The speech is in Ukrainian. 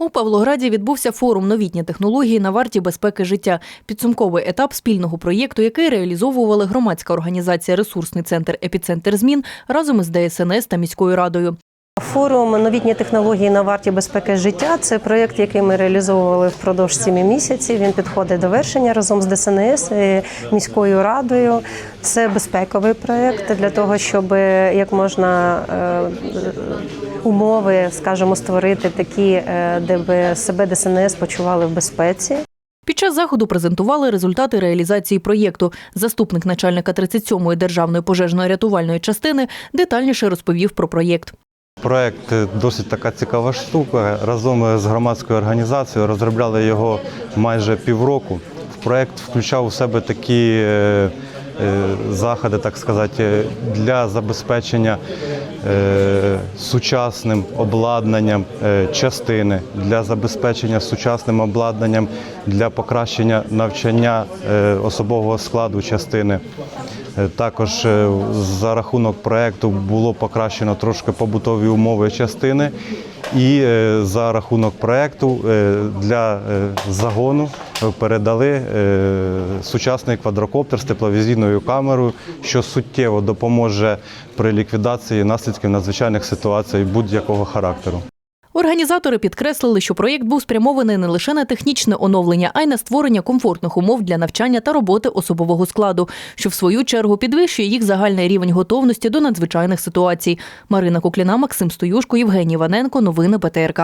У Павлограді відбувся форум новітні технології на варті безпеки життя. Підсумковий етап спільного проєкту, який реалізовували громадська організація Ресурсний центр Епіцентр змін разом із ДСНС та міською радою. Форум новітні технології на варті безпеки життя. Це проєкт, який ми реалізовували впродовж семи місяців. Він підходить до вершення разом з ДСНС і міською радою. Це безпековий проєкт для того, щоб як можна е, умови, скажімо, створити такі, е, де би себе ДСНС почували в безпеці. Під час заходу презентували результати реалізації проєкту. Заступник начальника 37-ї державної пожежно-рятувальної частини детальніше розповів про проєкт. Проект е, досить така цікава штука. Разом з громадською організацією розробляли його майже півроку. Проект включав у себе такі е, е, заходи, так сказати, е, для забезпечення е, сучасним обладнанням е, частини, для забезпечення сучасним обладнанням для покращення навчання е, особового складу частини. Е, Також е, за рахунок проекту було покращено трошки побутові умови частини, і е, за рахунок проекту е, для е, загону передали сучасний квадрокоптер з тепловізійною камерою, що суттєво допоможе при ліквідації наслідків надзвичайних ситуацій будь-якого характеру. Організатори підкреслили, що проєкт був спрямований не лише на технічне оновлення, а й на створення комфортних умов для навчання та роботи особового складу, що в свою чергу підвищує їх загальний рівень готовності до надзвичайних ситуацій. Марина Кукліна, Максим Стоюшко, Євгеній Ваненко, Новини ПТРК.